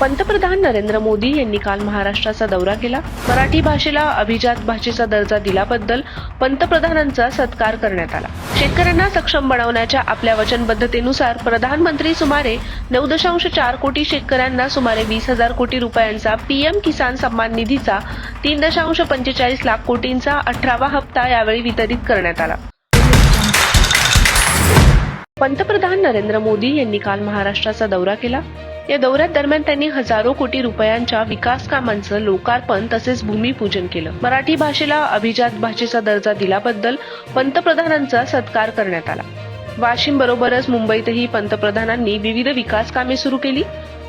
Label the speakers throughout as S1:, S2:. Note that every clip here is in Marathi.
S1: पंतप्रधान नरेंद्र मोदी यांनी काल महाराष्ट्राचा दौरा केला. मराठी भाषेला अभिजात भाषेचा दर्जा दिल्याबद्दल पंतप्रधानांचा सत्कार करण्यात आला. शेतकऱ्यांना सक्षम बनवण्याच्या आपल्या वचनबद्धतेनुसार प्रधानमंत्री सुमारे नऊ दशांश चार कोटी शेतकऱ्यांना सुमारे वीस हजार कोटी रुपयांचा पीएम किसान सन्मान निधीचा तीन दशांश पंचेचाळीस लाख कोटींचा अठरावा हप्ता यावेळी वितरित करण्यात आला. पंतप्रधान नरेंद्र मोदी यांनी काल महाराष्ट्राचा दौरा केला. या दौऱ्यात दरम्यान त्यांनी हजारो कोटी रुपयांच्या विकास कामांचं लोकार्पण तसेच भूमिपूजन केलं. मराठी भाषेला अभिजात भाषेचा दर्जा दिल्याबद्दल पंतप्रधानांचा सत्कार करण्यात आला. वाशिम बरोबरच मुंबईतही पंतप्रधानांनी विविध विकास कामे सुरू केली.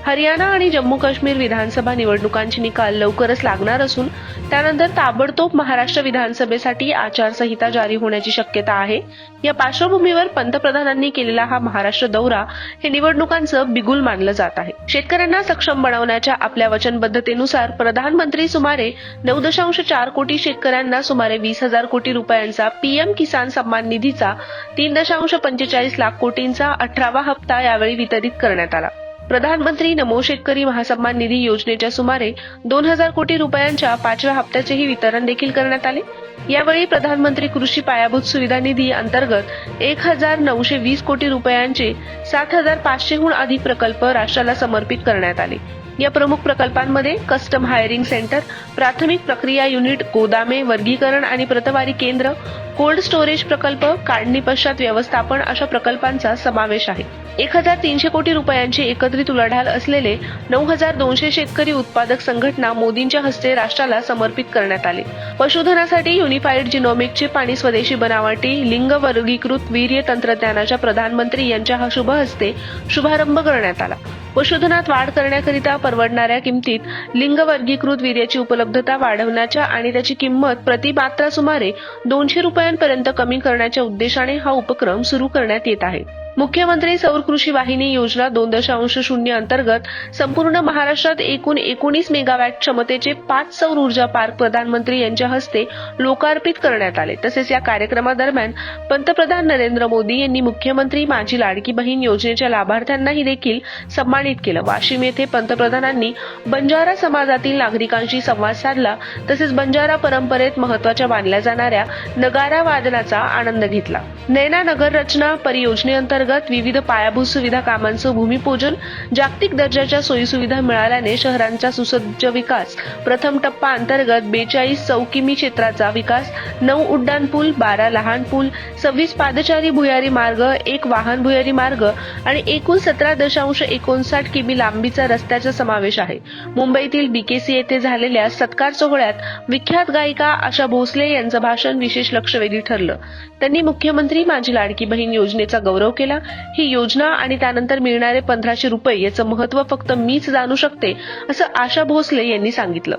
S1: हरियाणा आणि जम्मू काश्मीर विधानसभा निवडणुकांचे निकाल लवकरच लागणार असून त्यानंतर ताबडतोब महाराष्ट्र विधानसभेसाठी आचारसंहिता जारी होण्याची शक्यता आहे. या पार्श्वभूमीवर पंतप्रधानांनी केलेला हा महाराष्ट्र दौरा हे निवडणुकांचं बिगुल मानलं जात आहे. शेतकऱ्यांना सक्षम बनवण्याच्या आपल्या वचनबद्धतेनुसार प्रधानमंत्री सुमारे नऊ दशांश चार कोटी शेतकऱ्यांना सुमारे वीस हजार कोटी रुपयांचा पीएम किसान सन्मान निधीचा तीन दशांश पंचेचाळीस लाख कोटींचा अठरावा हप्ता यावेळी वितरित करण्यात आला. प्रधानमंत्री नमो शेतकरी महासन्मान निधी योजनेच्या सुमारे दोन हजार कोटी रुपयांच्या पाचव्या हप्त्याचेही वितरण देखील करण्यात आले. यावेळी प्रधानमंत्री कृषी पायाभूत सुविधा निधी अंतर्गत एक हजार नऊशे वीस कोटी रुपयांचे सात हजार पाचशेहून अधिक प्रकल्प राष्ट्राला समर्पित करण्यात आले. या प्रमुख प्रकल्पांमध्ये कस्टम हायरिंग सेंटर प्राथमिक प्रक्रिया युनिट गोदामे वर्गीकरण आणि प्रतवारी केंद्र कोल्ड स्टोरेज प्रकल्प काढणी पश्चात व्यवस्थापन अशा प्रकल्पांचा समावेश आहे. एक हजार तीनशे कोटी रुपयांची एकत्रित उलाढाल असलेले नऊ हजार दोनशे शेतकरी उत्पादक संघटना मोदींच्या हस्ते राष्ट्राला समर्पित करण्यात आले. पशुधनासाठी युनिफाईड जिनोमिक चिप आणि स्वदेशी बनावटी लिंग वर्गीकृत वीर्य तंत्रज्ञानाच्या प्रधानमंत्री यांच्या हा शुभ हस्ते शुभारंभ करण्यात आला. पशुधनात वाढ करण्याकरिता परवडणाऱ्या किमतीत लिंग वर्गीकृत वीर्याची उपलब्धता वाढवण्याच्या आणि त्याची किंमत प्रतिमात्रा सुमारे दोनशे रुपयांपर्यंत कमी करण्याच्या उद्देशाने हा उपक्रम सुरू करण्यात येत आहे. मुख्यमंत्री सौर कृषी वाहिनी योजना दोन दशांश शून्य अंतर्गत संपूर्ण महाराष्ट्रात एकूण एकोणीस मेगावॅट क्षमतेचे पाच सौर ऊर्जा पार्क प्रधानमंत्री यांच्या हस्ते लोकार्पित करण्यात आले. तसेच या कार्यक्रमादरम्यान पंतप्रधान नरेंद्र मोदी यांनी मुख्यमंत्री माझी लाडकी बहीण योजनेच्या लाभार्थ्यांनाही देखील सन्मानित केलं. वाशिम येथे पंतप्रधानांनी बंजारा समाजातील नागरिकांशी संवाद साधला. तसेच बंजारा परंपरेत महत्त्वाच्या मानल्या जाणाऱ्या नगारा वादनाचा आनंद घेतला. नैना नगर रचना परियोजनेअंतर्गत विविध पायाभूत सुविधा कामांचं भूमिपूजन जागतिक दर्जाच्या सोयीसुविधा मिळाल्याने शहरांचा सुसज्ज विकास प्रथम टप्पा अंतर्गत बेचाळीस चौकिमी क्षेत्राचा विकास नऊ उड्डाण पूल बारा लहान पूल सव्वीस पादचारी भुयारी मार्ग एक वाहन भुयारी मार्ग आणि एकूण सतरा दशांश एकोणसाठ किमी लांबीचा रस्त्याचा समावेश आहे. मुंबईतील बीकेसी येथे झालेल्या सत्कार सोहळ्यात विख्यात गायिका आशा भोसले यांचं भाषण विशेष लक्षवेधी ठरलं. त्यांनी मुख्यमंत्री माझी लाडकी बहीण योजनेचा गौरव केला. ही योजना आणि त्यानंतर मिळणारे पंधराशे रुपये याचं महत्त्व फक्त मीच जाणू शकते असं आशा भोसले यांनी सांगितलं.